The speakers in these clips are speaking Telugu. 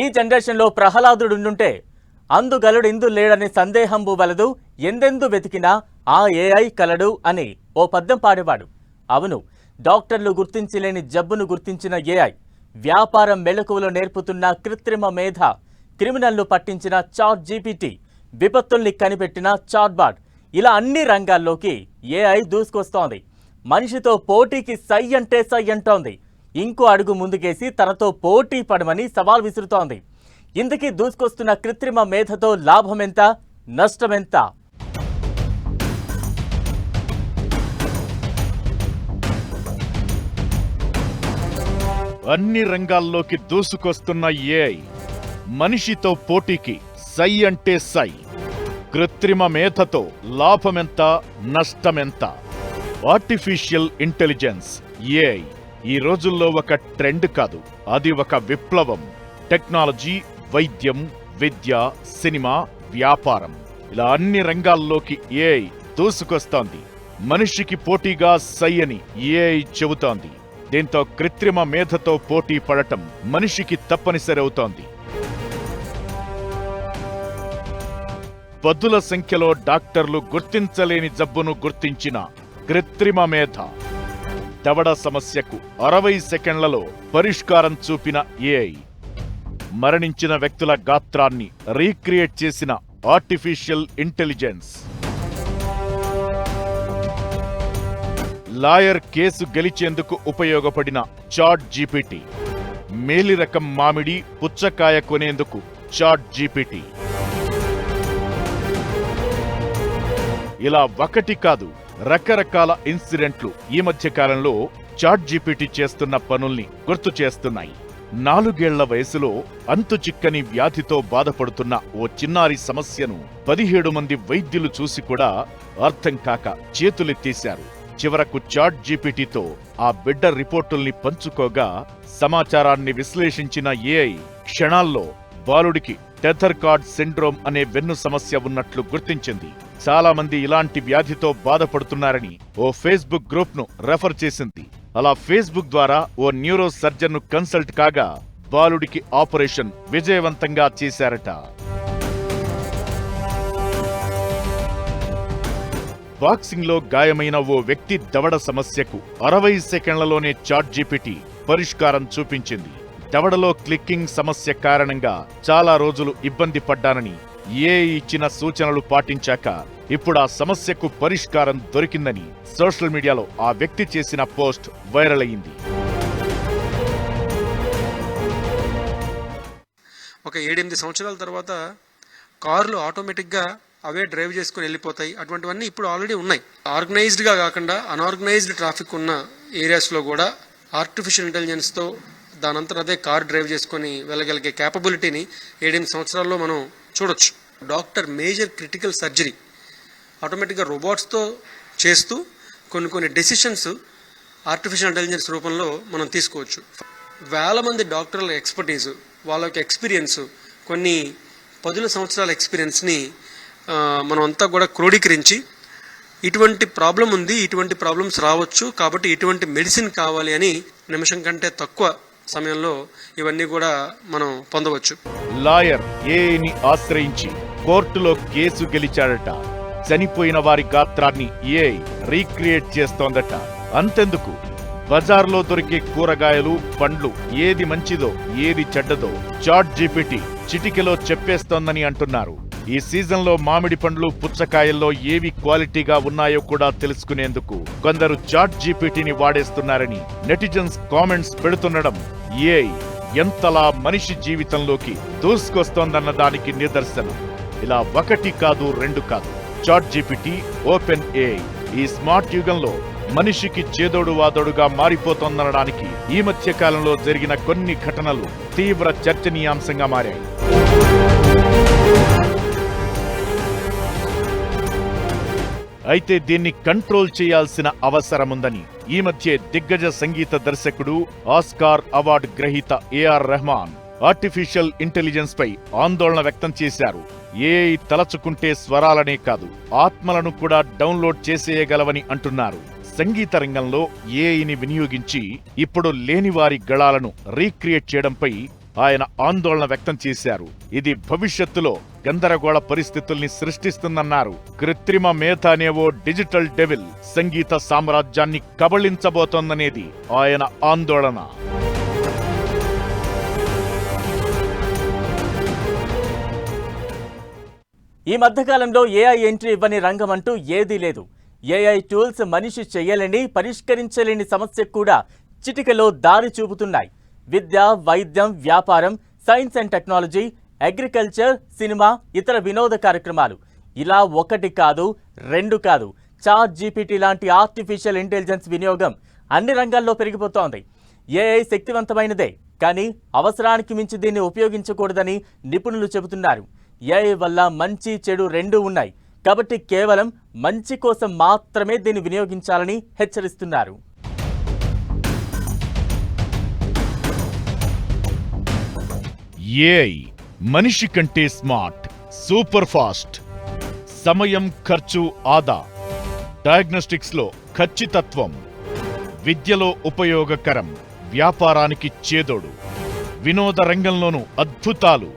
ఈ జనరేషన్లో ప్రహ్లాదుడుండుంటే అందుగలుడు ఇందు లేడని సందేహంబు వలదు ఎందెందు వెతికినా ఆ ఏఐ కలడు అని ఓ పద్యం పాడేవాడు. అవును డాక్టర్లు గుర్తించలేని జబ్బును గుర్తించిన ఏఐ వ్యాపారం మెళకువలు నేర్పుతున్న కృత్రిమ మేధ క్రిమినల్ను పట్టించిన చాట్ జీపీటీ విపత్తుల్ని కనిపెట్టిన చాట్బాట్ ఇలా అన్ని రంగాల్లోకి ఏఐ దూసుకొస్తోంది. మనిషితో పోటీకి సై అంటే సై అంటోంది. ఇంకో అడుగు ముందుకేసి తనతో పోటీ పడమని సవాల్ విసురుతోంది. ఇందుకీ దూసుకొస్తున్న కృత్రిమ మేధతో లాభమెంత నష్టమెంత? అన్ని రంగాల్లోకి దూసుకొస్తున్న ఏఐ మనిషితో పోటీకి సై అంటే సై. కృత్రిమ మేధతో లాభమెంత నష్టమెంత? Artificial intelligence AI. ఈ రోజుల్లో ఒక ట్రెండ్ కాదు. అది ఒక విప్లవం. టెక్నాలజీ వైద్యం విద్య సినిమా వ్యాపారం. ఇలా అన్ని రంగాల్లోకి ఏఐ దూసుకొస్తోంది. మనిషికి పోటీగా సై అని ఏఐ చెబుతోంది. దీంతో కృత్రిమ మేధతో పోటీ పడటం మనిషికి తప్పనిసరి అవుతోంది. పదుల సంఖ్యలో డాక్టర్లు గుర్తించలేని జబ్బును గుర్తించిన కృత్రిమ మేధ. దవడ సమస్యకు అరవై సెకండ్లలో పరిష్కారం చూపిన ఏఐ. మరణించిన వ్యక్తుల గాత్రాన్ని రీక్రియేట్ చేసిన ఆర్టిఫిషియల్ ఇంటెలిజెన్స్. లాయర్ కేసు గెలిచేందుకు ఉపయోగపడిన చాట్ జీపీటీ. మేలి రకం మామిడి పుచ్చకాయ కొనేందుకు చాట్ జీపీటీ. ఇలా ఒకటి కాదు రకరకాల ఇన్సిడెంట్లు ఈ మధ్య కాలంలో చాట్ జీపీటీ చేస్తున్న పనుల్ని గుర్తు చేస్తున్నాయి. నాలుగేళ్ళ వయసులో అంతు చిక్కని వ్యాధితో బాధపడుతున్న ఓ చిన్నారి సమస్యను పదిహేడు మంది వైద్యులు చూసి కూడా అర్థం కాక చేతులెత్తేశారు. చివరకు చాట్ జీపీటీతో ఆ బిడ్డ రిపోర్టుల్ని పంచుకోగా సమాచారాన్ని విశ్లేషించిన ఏఐ క్షణాల్లో బాలుడికి టెథర్ కార్డ్ సిండ్రోమ్ అనే వెన్ను సమస్య ఉన్నట్లు గుర్తించింది. చాలా మంది ఇలాంటి వ్యాధితో బాధపడుతున్నారని ఓ ఫేస్బుక్ గ్రూప్ను రెఫర్ చేసింది. అలా ఫేస్బుక్ ద్వారా ఓ న్యూరో సర్జన్ను కన్సల్ట్ కాగా బాలుడికి ఆపరేషన్ విజయవంతంగా చేశారట. బాక్సింగ్లో గాయమైన ఓ వ్యక్తి దవడ సమస్యకు అరవై సెకండ్లలోనే చాట్ జీపీటీ పరిష్కారం చూపించింది. దవడలో క్లిక్కింగ్ సమస్య కారణంగా చాలా రోజులు ఇబ్బంది పడ్డానని ఏ ఇచ్చిన సూచనలు పాటించాక ఇప్పుడు ఆ సమస్యకు పరిష్కారం దొరికిందని సోషల్ మీడియాలో ఆ వ్యక్తి చేసిన పోస్ట్ వైరల్ అయింది ఒక ఏడెనిమిది సంవత్సరాల తర్వాత కార్లు ఆటోమేటిక్గా అవే డ్రైవ్ చేసుకుని వెళ్ళిపోతాయి. అటువంటివన్నీ ఇప్పుడు ఆల్రెడీ ఉన్నాయి. ఆర్గనైజ్డ్గా కాకుండా అన్ఆర్గనైజ్డ్ ట్రాఫిక్ ఉన్న ఏరియాస్లో కూడా ఆర్టిఫిషియల్ ఇంటెలిజెన్స్తో దానంతా అదే కార్ డ్రైవ్ చేసుకొని వెళ్ళగలిగే క్యాపబిలిటీని ఏడెనిమిది సంవత్సరాల్లో మనం చూడొచ్చు. డాక్టర్ మేజర్ క్రిటికల్ సర్జరీ ఆటోమేటిక్గా రోబోట్స్తో చేస్తూ కొన్ని కొన్ని డెసిషన్స్ ఆర్టిఫిషియల్ ఇంటెలిజెన్స్ రూపంలో మనం తీసుకోవచ్చు. వేల మంది డాక్టర్ల ఎక్స్పర్టీస్ వాళ్ళ యొక్క ఎక్స్పీరియన్స్ కొన్ని పదుల సంవత్సరాల ఎక్స్పీరియన్స్ని మనం అంతా కూడా క్రోడీకరించి ఇటువంటి ప్రాబ్లం ఉంది ఇటువంటి ప్రాబ్లమ్స్ రావచ్చు కాబట్టి ఇటువంటి మెడిసిన్ కావాలి అని నిమిషం కంటే తక్కువ సమయంలో ఇవన్నీ కూడా మనం పొందవచ్చు. లాయర్ ఏని ఆశ్రయించి కోర్టులో కేసు గెలిచాడట. చనిపోయిన వారి గాత్రాన్ని ఏ రీక్రియేట్ చేస్తోందట. అంతెందుకు? బజార్లో దొరికే కూరగాయలు పండ్లు ఏది మంచిదో ఏది చెడ్డదో చాట్ జీపీటీ చిటికెలో చెప్పేస్తోందని అంటున్నారు. ఈ సీజన్లో మామిడి పండ్లు పుచ్చకాయల్లో ఏవి క్వాలిటీగా ఉన్నాయో కూడా తెలుసుకునేందుకు కొందరు చాట్ జీపీటీని వాడేస్తున్నారని నెటిజన్స్ కామెంట్స్ పెడుతుండడం ఏ ఎంతలా మనిషి జీవితంలోకి దూసుకొస్తోందన్న దానికి నిదర్శనం. ఇలా ఒకటి కాదు రెండు కాదు. చాట్ జీపీటీ ఓపెన్ ఏ ఈ స్మార్ట్ యుగంలో మనిషికి చేదోడు వాదోడుగా మారిపోతోందనడానికి ఈ మధ్య కాలంలో జరిగిన కొన్ని ఘటనలు తీవ్ర చర్చనీయాంశంగా మారాయి. అయితే దీన్ని కంట్రోల్ చేయాల్సిన అవసరముందని. ఈ మధ్య దిగ్గజ సంగీత దర్శకుడు ఆస్కార్ అవార్డు గ్రహీత ఏఆర్ రెహమాన్ ఆర్టిఫిషియల్ ఇంటెలిజెన్స్ పై ఆందోళన వ్యక్తం చేశారు. ఏఐ తలచుకుంటే స్వరాలనే కాదు ఆత్మలను కూడా డౌన్లోడ్ చేసేయగలవని అంటున్నారు. సంగీత రంగంలో ఏఐని వినియోగించి ఇప్పుడు లేని వారి గళాలను రీక్రియేట్ చేయడంపై ఆయన ఆందోళన వ్యక్తం చేశారు. ఇది భవిష్యత్తులో గందరగోళ పరిస్థితుల్ని సృష్టిస్తుందన్నారు. కృత్రిమ మేధ అనే ఓ డిజిటల్ డెవిల్ సంగీత సామ్రాజ్యాన్ని కబళించబోతోందనేది ఆయన ఆందోళన. ఈ మధ్యకాలంలో ఏఐ ఎంట్రీ ఇవ్వని రంగం అంటూ ఏదీ లేదు. ఏఐ టూల్స్ మనిషి చేయలేని పరిష్కరించలేని సమస్య కూడా చిటికలో దారి చూపుతున్నాయి. విద్య వైద్యం వ్యాపారం science and technology agriculture cinema ఇతర వినోద కార్యక్రమాలు. ఇలా ఒకటి కాదు రెండు కాదు. చాట్ జీపీటీ లాంటి ఆర్టిఫిషియల్ ఇంటెలిజెన్స్ వినియోగం అన్ని రంగాల్లో పెరిగిపోతోంది. ఏఐ శక్తివంతమైనదే కానీ అవసరానికి మించి దీన్ని ఉపయోగించకూడదని నిపుణులు చెబుతున్నారు. ఏఐ వల్ల మంచి చెడు రెండూ ఉన్నాయి. కాబట్టి కేవలం మంచి కోసం మాత్రమే దీన్ని వినియోగించాలని హెచ్చరిస్తున్నారు. ఏఐ మనిషి కంటే స్మార్ట్ సూపర్ ఫాస్ట్ సమయం ఖర్చు ఆదా. డయాగ్నోస్టిక్స్లో ఖచ్చితత్వం విద్యలో ఉపయోగకరం వ్యాపారానికి చేదోడు వినోద రంగంలోనూ అద్భుతాలు.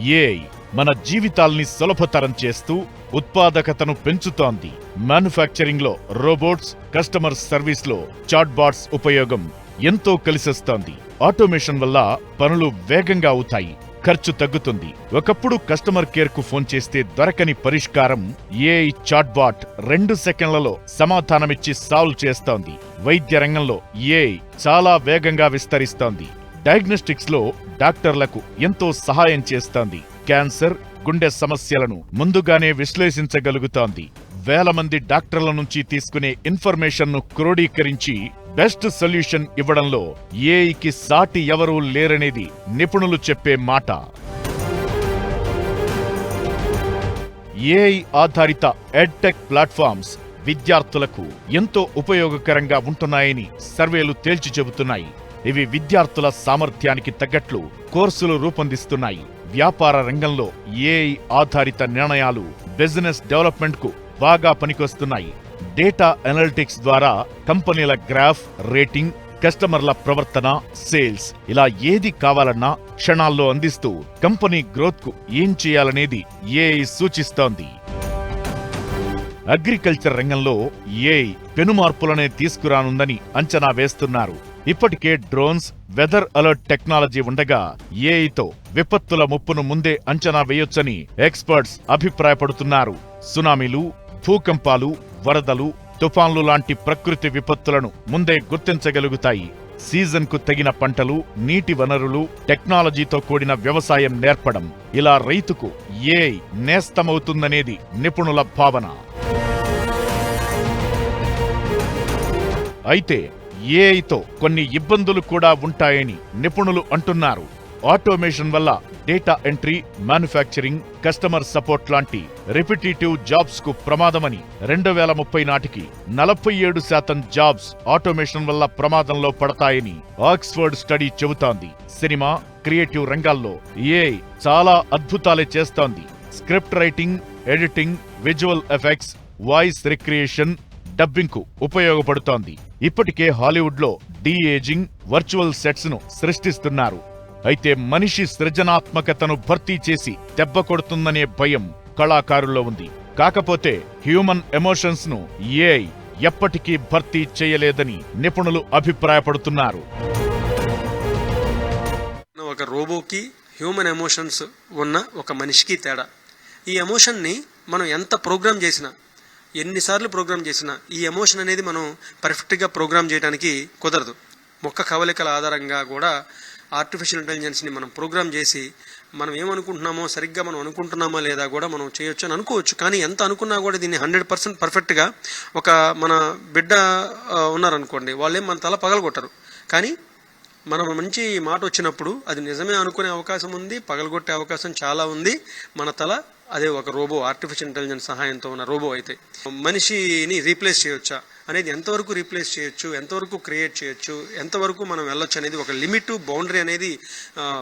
ఏఐ మన జీవితాల్ని సులభతరం చేస్తూ ఉత్పాదకతను పెంచుతోంది. మ్యానుఫ్యాక్చరింగ్లో రోబోట్స్ కస్టమర్ సర్వీస్లో చాట్బాట్స్ ఉపయోగం ఎంతో కలిసొస్తోంది. ఆటోమేషన్ వల్ల పనులు వేగంగా అవుతాయి ఖర్చు తగ్గుతుంది. ఒకప్పుడు కస్టమర్ కేర్కు ఫోన్ చేస్తే దొరకని పరిష్కారం ఏఐ చాట్బాట్ రెండు సెకండ్లలో సమాధానమిచ్చి సాల్వ్ చేస్తోంది. వైద్య రంగంలో ఏఐ చాలా వేగంగా విస్తరిస్తోంది. డయాగ్నోస్టిక్స్లో డాక్టర్లకు ఎంతో సహాయం చేస్తోంది. క్యాన్సర్ గుండె సమస్యలను ముందుగానే విశ్లేషించగలుగుతోంది. వేల మంది డాక్టర్ల నుంచి తీసుకునే ఇన్ఫర్మేషన్ను క్రోడీకరించి బెస్ట్ సొల్యూషన్ ఇవ్వడంలో ఏఐకి సాటి ఎవరూ లేరనేది నిపుణులు చెప్పే మాట. ఏఐ ఆధారిత ఎడ్టెక్ ప్లాట్ఫామ్స్ విద్యార్థులకు ఎంతో ఉపయోగకరంగా ఉంటున్నాయని సర్వేలు తేల్చి చెబుతున్నాయి. ఇవి విద్యార్థుల సామర్థ్యానికి తగ్గట్లు కోర్సులు రూపొందిస్తున్నాయి. వ్యాపార రంగంలో ఏఐ ఆధారిత నిర్ణయాలు బిజినెస్ డెవలప్మెంట్కు బాగా పనికొస్తున్నాయి. డేటా అనలిటిక్స్ ద్వారా కంపెనీల గ్రాఫ్ రేటింగ్ కస్టమర్ల ప్రవర్తన సేల్స్ ఇలా ఏది కావాలన్నా క్షణాల్లో అందిస్తూ కంపెనీ గ్రోత్కు ఏం చేయాలనేది ఏఐ సూచిస్తోంది. అగ్రికల్చర్ రంగంలో ఏఐ పెనుమార్పులనే తీసుకురానుందని అంచనా వేస్తున్నారు. ఇప్పటికే డ్రోన్స్ వెదర్ అలర్ట్ టెక్నాలజీ ఉండగా ఏఐతో విపత్తుల ముప్పును ముందే అంచనా వేయొచ్చని ఎక్స్పర్ట్స్ అభిప్రాయపడుతున్నారు. సునామీలు భూకంపాలు వరదలు తుఫాన్లు లాంటి ప్రకృతి విపత్తులను ముందే గుర్తించగలుగుతాయి. సీజన్కు తగిన పంటలు నీటి వనరులు టెక్నాలజీతో కూడిన వ్యవసాయం నేర్పడం. ఇలా రైతుకు ఏఐ నేస్తమవుతుందనేది నిపుణుల భావన. అయితే ఏఐతో కొన్ని ఇబ్బందులు కూడా ఉంటాయని నిపుణులు అంటున్నారు. ఆటోమేషన్ వల్ల data entry manufacturing customer support లాంటి రిపిటేటివ్ జాబ్స్కు ప్రమాదమని రెండు వేల ముప్పై నాటికి నలభై ఏడు శాతం జాబ్స్ ఆటోమేషన్ వల్ల ప్రమాదంలో పడతాయని ఆక్స్ఫర్డ్ స్టడీ చెబుతోంది. సినిమా క్రియేటివ్ రంగాల్లో ఏఐ చాలా అద్భుతాలే చేస్తోంది. Script writing editing visual effects voice recreation డబ్బింగ్కు ఉపయోగపడుతోంది. ఇప్పటికే హాలీవుడ్లో డీ ఏజింగ్ వర్చువల్ సెట్స్ను సృష్టిస్తున్నారు. అయితే మనిషి సృజనాత్మకతను భర్తీ చేసి దెబ్బ కొడుతుందనే భయం కళాకారుల్లో ఉంది. కాకపోతే హ్యూమన్ ఎమోషన్స్ను ఏఐ ఎప్పటికీ భర్తీ చేయలేదని నిపుణులు అభిప్రాయపడుతున్నారు. ఒక రోబోకి హ్యూమన్ ఎమోషన్స్ ఉన్న ఒక మనిషికి తేడా. ఈ ఎమోషన్ని మనం ఎంత ప్రోగ్రామ్ చేసినా ఎన్నిసార్లు ప్రోగ్రామ్ చేసినా ఈ ఎమోషన్ అనేది మనం పర్ఫెక్ట్గా ప్రోగ్రామ్ చేయడానికి కుదరదు. మొక్క కవలికల ఆధారంగా కూడా ఆర్టిఫిషియల్ ఇంటెలిజెన్స్ని మనం ప్రోగ్రామ్ చేసి మనం ఏమనుకుంటున్నామో సరిగ్గా మనం అనుకుంటున్నామా లేదా కూడా మనం చేయొచ్చు అని అనుకోవచ్చు. కానీ ఎంత అనుకున్నా కూడా దీన్ని హండ్రెడ్ పర్సెంట్ పర్ఫెక్ట్గా ఒక మన బిడ్డ ఉన్నారనుకోండి వాళ్ళేం మన తల పగలగొట్టరు. కానీ మనం మంచి మాట వచ్చినప్పుడు అది నిజమే అనుకునే అవకాశం ఉంది పగలగొట్టే అవకాశం చాలా ఉంది. మన తల అదే ఒక రోబో ఆర్టిఫిషియల్ ఇంటెలిజెన్స్ సహాయంతో ఉన్న రోబో అయితే. మనిషిని రీప్లేస్ చేయొచ్చా? అనేది ఎంతవరకు రీప్లేస్ చేయొచ్చు ఎంతవరకు క్రియేట్ చేయొచ్చు ఎంతవరకు మనం వెళ్ళొచ్చు అనేది ఒక లిమిట్ బౌండరీ అనేది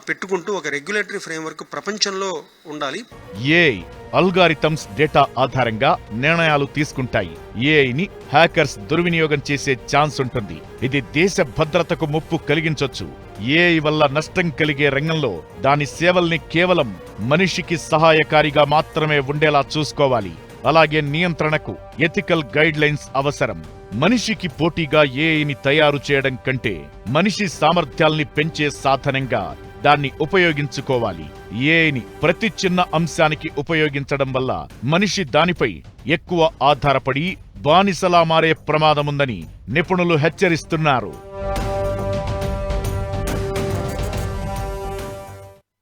పెట్టుకుంటూ ఒక రెగ్యులేటరీ ఫ్రేమ్వర్క్ ప్రపంచంలో ఉండాలి. ఏఐ అల్గారిథమ్స్ డేటా ఆధారంగా నిర్ణయాలు తీసుకుంటాయి. ఏఐని హ్యాకర్స్ దుర్వినియోగం చేసే ఛాన్స్ ఉంటుంది. ఇది దేశ భద్రతకు ముప్పు కలిగించొచ్చు. ఏఐ వల్ల నష్టం కలిగే రంగంలో దాని సేవల్ని కేవలం మనిషికి సహాయకారిగా మాత్రమే ఉండేలా చూసుకోవాలి. అలాగే నియంత్రణకు ఎథికల్ గైడ్ లైన్స్ అవసరం. మనిషికి పోటీగా ఏఐని తయారు చేయడం కంటే మనిషి సామర్థ్యాల్ని పెంచే సాధనంగా దాన్ని ఉపయోగించుకోవాలి. ఏఐని ప్రతి చిన్న అంశానికి ఉపయోగించడం వల్ల మనిషి దానిపై ఎక్కువ ఆధారపడి బానిసలా మారే ప్రమాదముందని నిపుణులు హెచ్చరిస్తున్నారు.